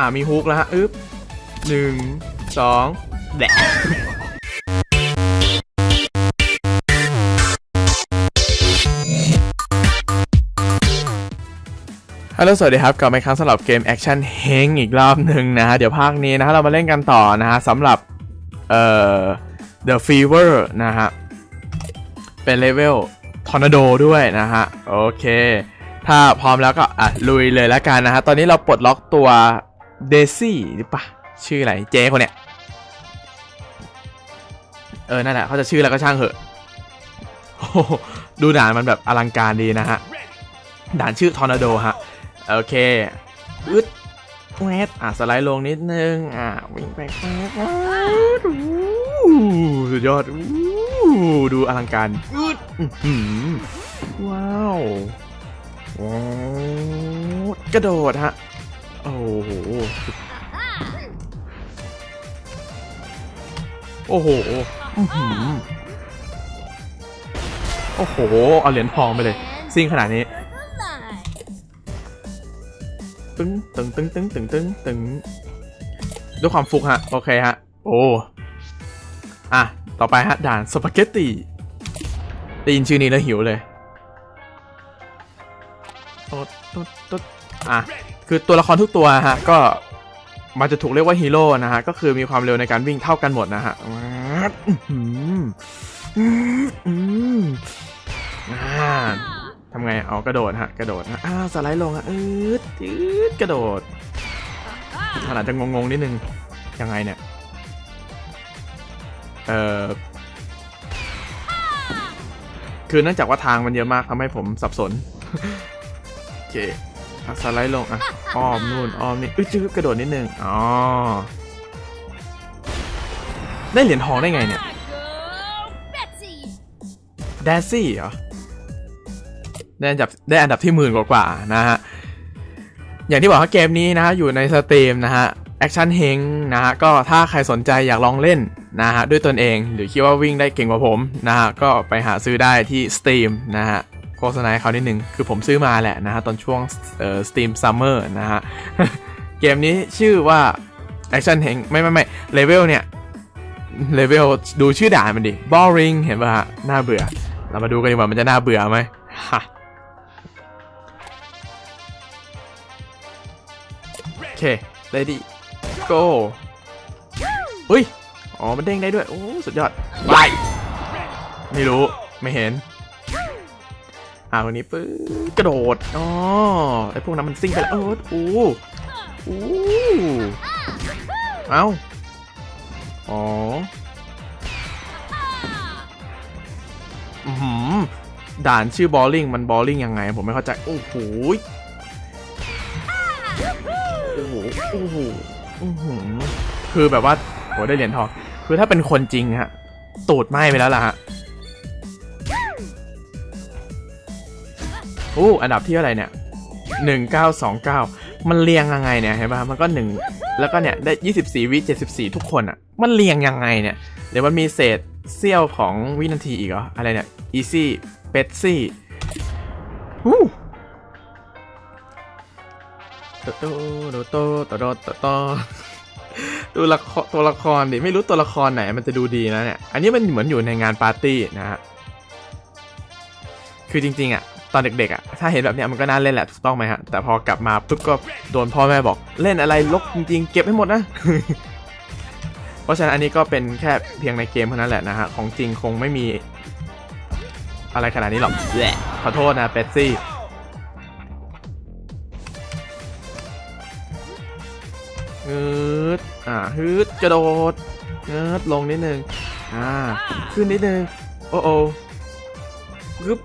อ่ามีฮุกแล้วฮะอึ๊บหนึ่งสองแดะฮัลโหลสวัสดีครับกลับมาครั้งสำหรับเกมแอคชั่นเฮงอีกรอบหนึ่งนะฮะ เดี๋ยวภาคนี้นะฮะ เรามาเล่นกันต่อนะฮะสำหรับเอ่อ The Fever นะฮะ เป็นเลเวลทอร์นาโดด้วยนะฮะ โอเค ถ้าพร้อมแล้วก็อะลุยเลยแล้วกันนะฮะ ตอนนี้เราปลดล็อกตัว เดซี่หรือปะชื่ออะไรเจ๊คนเนี้ยเออนั่นแหละเขาจะชื่อแล้วก็ช่างเหอะโอ้โหดูด่านมันแบบอลังการดีนะฮะ ด่านชื่อทอร์นาโดฮะ โอเคอึดแวดอะสไลด์ลงนิดนึง อะวิ่งไปแวดอู้สุดยอดอู้ดูอลังการอึดอื้อหือว้าวว้าวกระโดดฮะ โอ้โห โอ้โหอื้อหือโอ้โห เอาเหรียญทองไปเลย ซิ่งขนาดนี้ ตึงตึงตึงตึงตึงตึงตึงด้วยความฟุกฮะ โอเคฮะ โอ้ อะ ต่อไปฮะ ด่านสปาเกตตีได้ยินชื่อนี้แล้วหิวเลย ตดตดตดอะ คือตัวละครทุกตัวฮะก็มันจะถูกเรียกว่าฮีโร่นะฮะก็คือมีความเร็วในการวิ่งเท่ากันหมดนะฮะทำไงเอากระโดดฮะกระโดดฮะอ้าวสไลด์ลงฮะอืดอืดกระโดดขนาดจะงงๆนิดนึงยังไงเนี่ยเออคือเนื่องจากว่าทางมันเยอะมากทำให้ผมสับสนโอเค อะสไลด์ลงอะอ้อมนู่นอ้อมนี่อึ๊ดจึ๊บกระโดดนิดนึงอ๋อได้เหรียญทองได้ไงเนี่ยแดซี่เหรอได้อันดับได้อันดับที่หมื่นกว่าๆนะฮะอย่างที่บอกว่าเกมนี้นะฮะอยู่ในสตรีมนะฮะแอคชั่นเฮงนะฮะก็ถ้าใครสนใจอยากลองเล่นนะฮะด้วยตนเอง หรือคิดว่าวิ่งได้เก่งกว่าผมนะฮะก็ไปหาซื้อได้ที่ Steam นะฮะ โฆษณาให้เขานิดนึง คือผมซื้อมาแหละนะฮะ ตอนช่วงเอ่อ Steam Summer นะฮะ เกมนี้ชื่อว่า Action เฮงไม่ไม่ไม่เลเวลเนี่ยเลเวลดูชื่อด่านมันดิ boring เห็นป่ะฮะน่าเบื่อ เรามาดูกันดีกว่ามันจะน่าเบื่อไหมฮะโอเค ready go อุ้ย อ๋อ มันเด้งได้ด้วย โอ้ สุดยอด ไป ไม่รู้ ไม่เห็น อ่าวันนี้ปื๊ดกระโดดอ๋อไอพวกนั้นมันซิ่งไปแล้วเออโอ้โอ้เอ้าอ๋อหือด่านชื่อบอลลิงมันบอลลิงยังไง ผมไม่เข้าใจ โอ้โหโอ้โหโอ้โหอื้อหือคือแบบว่าโหได้เหรียญทองคือถ้าเป็นคนจริงฮะตูดไหม้ไปแล้วล่ะฮะ อู้อันดับที่เท่าไรเนี่ยหนึ่งเก้าสองเก้ามันเรียงยังไงเนี่ยเห็นป่ะมันก็หนึ่งแล้วก็เนี่ยได้ยี่สิบสี่วิเจ็ดสิบสี่ทุกคนอะ มันเรียงยังไงเนี่ยเดี๋ยวมันมีเศษเสี้ยวของวินาทีอีกเหรออะไรเนี่ยอีซี่เป็ดซี่ฮู้โตโตโตโตโตโตโตตัวละครตัวละครดิไม่รู้ตัวละครไหนมันจะดูดีนะเนี่ย อันนี้มันเหมือนอยู่ในงานปาร์ตี้นะฮะ คือจริง ๆ อะ ตอนเด็กๆอะถ้าเห็นแบบเนี้ยมันก็น่าเล่นแหละถูกต้องไหมฮะแต่พอกลับมาปุ๊บก็โดนพ่อแม่บอกเล่นอะไรลกจริงๆ เก็บให้หมดนะ เพราะฉะนั้นอันนี้ก็เป็นแค่เพียงในเกมเท่านั้นแหละนะฮะของจริงคงไม่มี อะไรขนาดนี้หรอกขอโทษนะเปปซี่ฮึดอ่าฮึดกระโดดเงิดลงนิดนึงอ่าขึ้นนิดนึงโอ้โอ้ปึ๊บ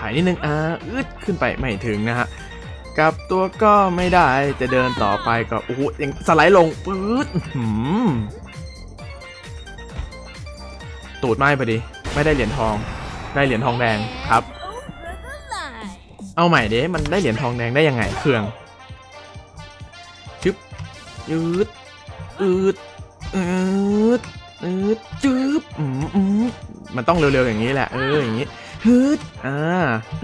ถ่ายนิดนึงอ่าอึดขึ้นไปไม่ถึงนะฮะกลับตัวก็ไม่ได้จะเดินต่อไปก็โอ้โหยังสไลด์ลงปื๊ดหืมตูดไม้พอดี ไม่ได้เหรียญทอง ได้เหรียญทองแดงครับ เอาใหม่เด้มันได้เหรียญทองแดงได้ยังไงเครื่องจึ๊บยืดอืดอืดอืดจึ๊บมันต้องเร็วๆอย่างนี้แหละ เอออย่างนี้ ฮึดอ่า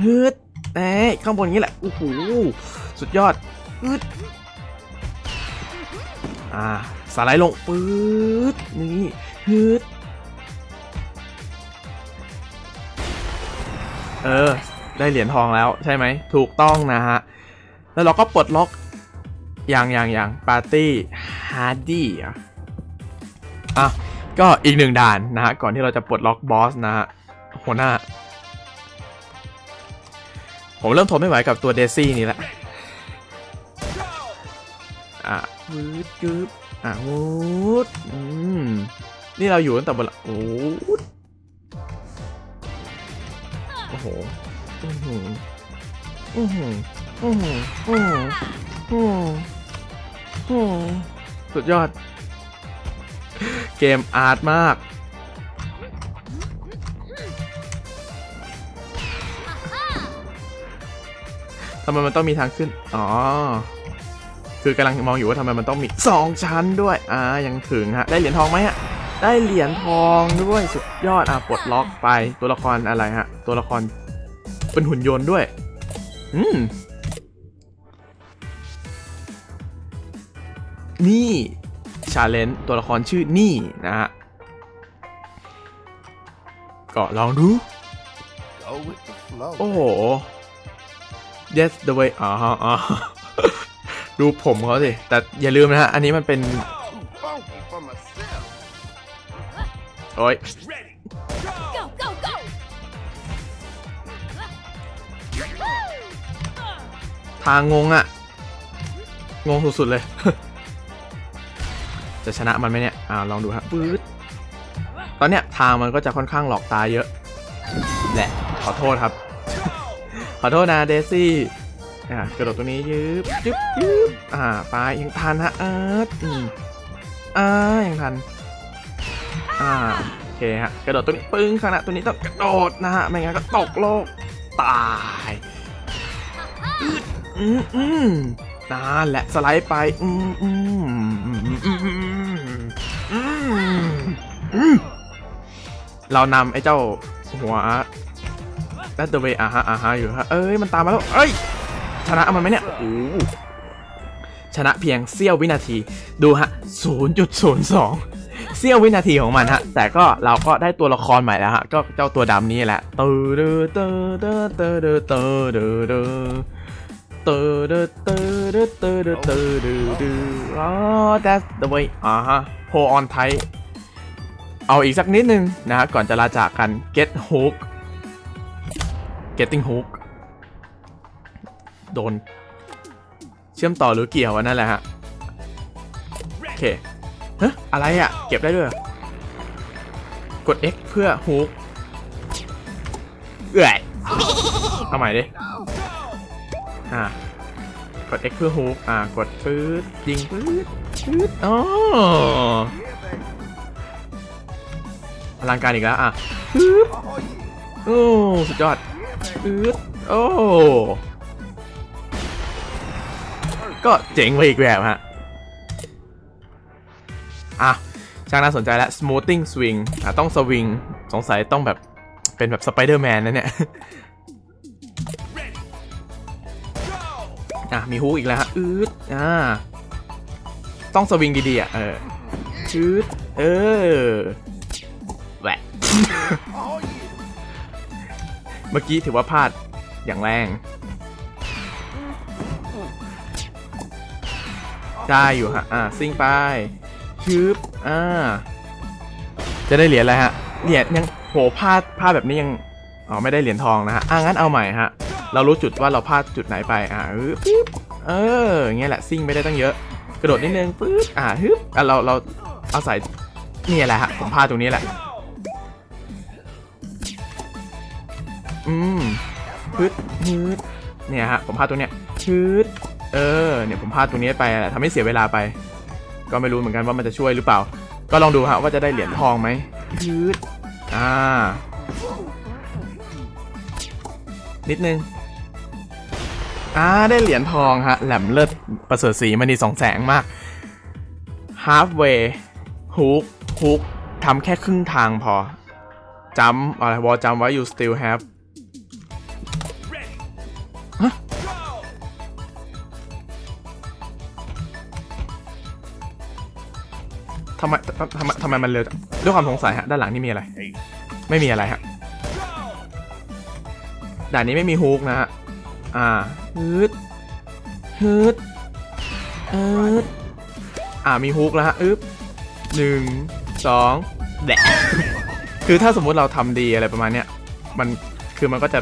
ฮึดแต่ข้างบนอย่างนี้แหละโอ้โหสุดยอดฮึดอ่าสไลด์ลงปื๊ดนี่ฮึดเออ ได้เหรียญทองแล้วใช่ไหม ถูกต้องนะฮะ แล้วเราก็ปลดล็อกอย่างอย่างอย่างปาร์ตี้ฮาร์ดี้อะอะก็อีกหนึ่งด่านนะฮะ ก่อนที่เราจะปลดล็อกบอสนะฮะหัวหน้า ผมเริ่มทนไม่ไหวกับตัวเดซี่นี่แหละอะวืดกึบอะวูดอืมนี่เราอยู่ตั้งแต่บนละโอ้ดโอ้โหอือหืออือหืออือหืออือหืออือหืออือหือสุดยอด เกมอาร์ตมาก ทำไมมันต้องมีทางขึ้น อ๋อ คือกำลังมองอยู่ว่าทำไมมันต้องมีสองชั้นด้วย อ่า ยังถึงฮะ ได้เหรียญทองไหมฮะ ได้เหรียญทองด้วย สุดยอด อะปลดล็อกไป ตัวละครอะไรฮะ ตัวละคร เป็นหุ่นยนต์ด้วย อืม นี่ชาเลนจ์ตัวละครชื่อนี่นะฮะ ก็ลองดู โอ้โห yes the way อ๋ออ๋อดูผมเขาสิ แต่อย่าลืมนะฮะ อันนี้มันเป็น โอ้ยทางงงอะงงสุดๆเลย จะชนะมันไหมเนี่ย อ่า ลองดูฮะปื๊ดตอนเนี้ยทางมันก็จะค่อนข้างหลอกตาเยอะ แหละ ขอโทษครับ ขอโทษนะเดซี่อ่ากระโดดตรงนี้ยืบยึบยึบอ่าไปยังทันฮะเอออืมอ่ายังทันอ่าโอเคฮะกระโดดตัวนี้ปึ้งข้างหน้าตัวนี้ต้องกระโดดนะฮะไม่งั้นก็ตกโลกตายอืดอืมอืมนั่นและสไลด์ไปอืมอืมอืมอืมอืมอืมเรานำไอ้เจ้าหัว ดัตเตอร์เวย์อ่าฮะอ่าฮะอยู่ฮะเอ้ยมันตามมาแล้วเอ้ยชนะมันไหมเนี่ยโอ้โหชนะเพียงเสี้ยววินาทีดูฮะ 0.02 เสี้ยววินาทีของมันฮะ แต่ก็เราก็ได้ตัวละครใหม่แล้วฮะ ก็เจ้าตัวดำนี้แหละเตอเดอเตอเดอเตอเดอเตอเดอเดอเตอเดอเตอเดอเตอเดอเตอเดอเดออ๋อ that's the way อ่าฮะ hold on tight เอาอีกสักนิดนึงนะฮะ ก่อนจะลาจากกัน get hook getting hook โดน เชื่อมต่อหรือเกี่ยวอันนั่นแหละฮะ โอเคเฮ้ยอะไรอะ เก็บได้ด้วย กด X เพื่อฮุกเอื่อยเอาใหม่ดิ อ่ากด X เพื่อฮุกอ่ากดปื๊ดยิงปื๊ดปื๊ดอ๋ออลังการอีกแล้ว อะโอ้ สุดยอด ปื๊ดโอ้ก็เจ๋งไปอีกแบบฮะ อะ ช่างน่าสนใจแล้ว smoothing swing อะ ต้องสวิง สงสัยต้องแบบเป็นแบบสไปเดอร์แมนนะเนี่ย อะ มีฮุกอีกแล้วฮะ อืดอ่า ต้องสวิงดีๆอะ เออชืดเออแหวะ มื่อกี้ถือว่าพลาดอย่างแรง ได้อยู่ฮะ อะซิ่งไปชืบอ่า จะได้เหรียญอะไรฮะ เหรียญยังโหพลาดพลาดแบบนี้ยัง อ๋อ ไม่ได้เหรียญทองนะฮะ อะงั้นเอาใหม่ฮะ เรารู้จุดว่าเราพลาดจุดไหนไป อะเออปึ๊บ เอออย่างเงี้ยแหละ ซิ่งไม่ได้ตั้งเยอะ กระโดดนิดนึงปึ๊บ อะฮึบอะเราเราเอาใส่นี่แหละฮะ ผมพลาดตรงนี้แหละ อืมพืดพืดเนี่ยฮะผมพลาดตรงเนี้ยชืดเออเนี่ยผมพลาดตรงนี้ไปแหละทำให้เสียเวลาไป ก็ไม่รู้เหมือนกันว่ามันจะช่วยหรือเปล่า ก็ลองดูฮะว่าจะได้เหรียญทองไหมชืดอ่า นิดนึงอ่าได้เหรียญทองฮะแหลมเลิศประเสริฐสีมันนีสองแสงมาก halfway hook hook ทำแค่ครึ่งทางพอจำอะไรวอจำไว้ you still have ทำไมทำไมทำไมมันเร็วจังด้วยความสงสัยฮะด้านหลังนี่มีอะไร ไม่มีอะไรฮะด่านนี้ไม่มีฮุกนะฮะอ่าฮึดฮึดฮึดอ่ามีฮุกแล้วฮะอึ๊บหนึ่งสองแดะคือถ้าสมมุติเราทำดีอะไรประมาณเนี้ยมันคือมันก็จะ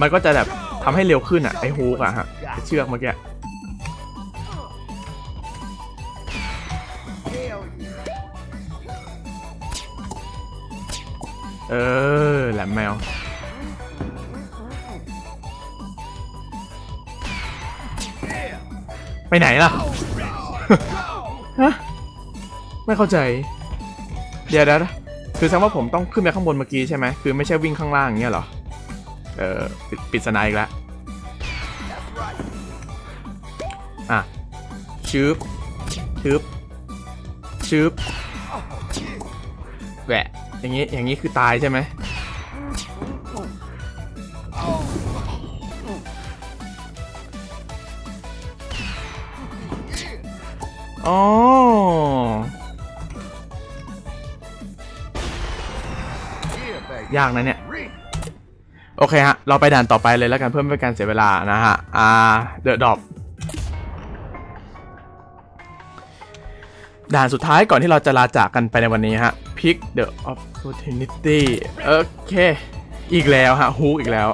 มันก็จะแบบทำให้เร็วขึ้นอะไอ้ฮุกอะฮะไอ้เชือกเมื่อกี้ ออแหลมแมว ไปไหนล่ะ ฮะ ไม่เข้าใจ เดี๋ยวนะคือแสดงว่าผมต้องขึ้นไปข้างบนเมื่อกี้ใช่ไหม คือไม่ใช่วิ่งข้างล่างอย่างเงี้ยเหรอ เออปิดปิดสนายอีกแล้วอะชืบชืบชืบแหวะ อย่างงี้อย่างงี้คือตายใช่ไหมอ๋อยากนะเนี่ย โอเคฮะ เราไปด่านต่อไปเลยแล้วกันเพื่อไม่เป็นการเสียเวลานะฮะ อ่า เดอะดอบด่านสุดท้ายก่อนที่เราจะลาจากกันไปในวันนี้ฮะ Pick the opportunity โอเค อีกแล้วฮะฮูกอีกแล้ว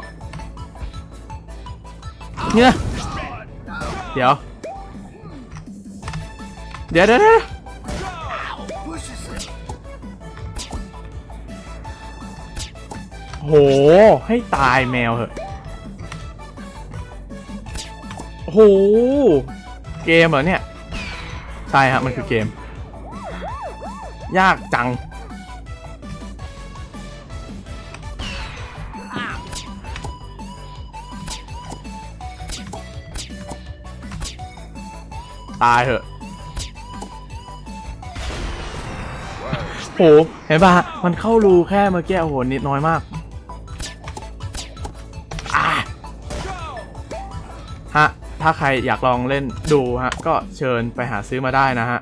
เนี่ยเดี๋ยว เดี๋ยวเดี๋ยวโห ให้ตายแมวเหอะโห เกมเหรอเนี่ย ใช่ฮะ มันคือเกม ยากจัง ตายเหอะโหเห็นปะมันเข้ารูแค่เมื่อกี้โอ้โหนิดน้อยมากฮะ ถ้าใครอยากลองเล่นดูฮะ ก็เชิญไปหาซื้อมาได้นะฮะ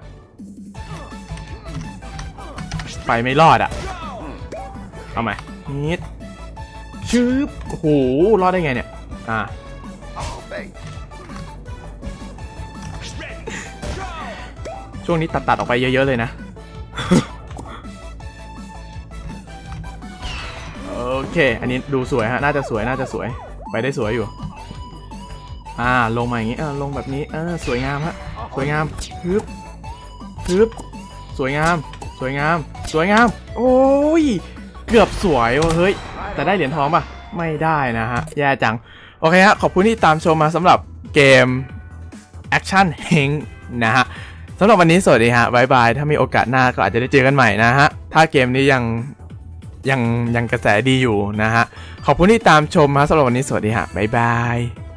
ไปไม่รอดอะเอาไหมนิดชืบโอ้โหรอดได้ไงเนี่ย อ่า ช่วงนี้ตัดตัดๆออกไปเยอะ ๆ เลยนะ โอเค อันนี้ดูสวยฮะ น่าจะสวย น่าจะสวย ไปได้สวยอยู่ อ่า ลงมาอย่างงี้ เออ ลงแบบนี้ เออ สวยงามฮะ สวยงามฮึบฮึบสวยงาม สวยงาม สวยงาม โอ้ย เกือบสวยว่ะเฮ้ย แต่ได้เหรียญทองป่ะ ไม่ได้นะฮะ แย่จัง โอเคฮะ ขอบคุณที่ตามชมมาสำหรับเกม Action h a n g นะฮะ สำหรับวันนี้สวัสดีฮะบายบาย ถ้ามีโอกาสหน้าก็อาจจะได้เจอกันใหม่นะฮะ ถ้าเกมนี้ยังยังยังกระแสดีอยู่นะฮะ ขอบคุณที่ตามชมฮะสำหรับวันนี้สวัสดีฮะบายบาย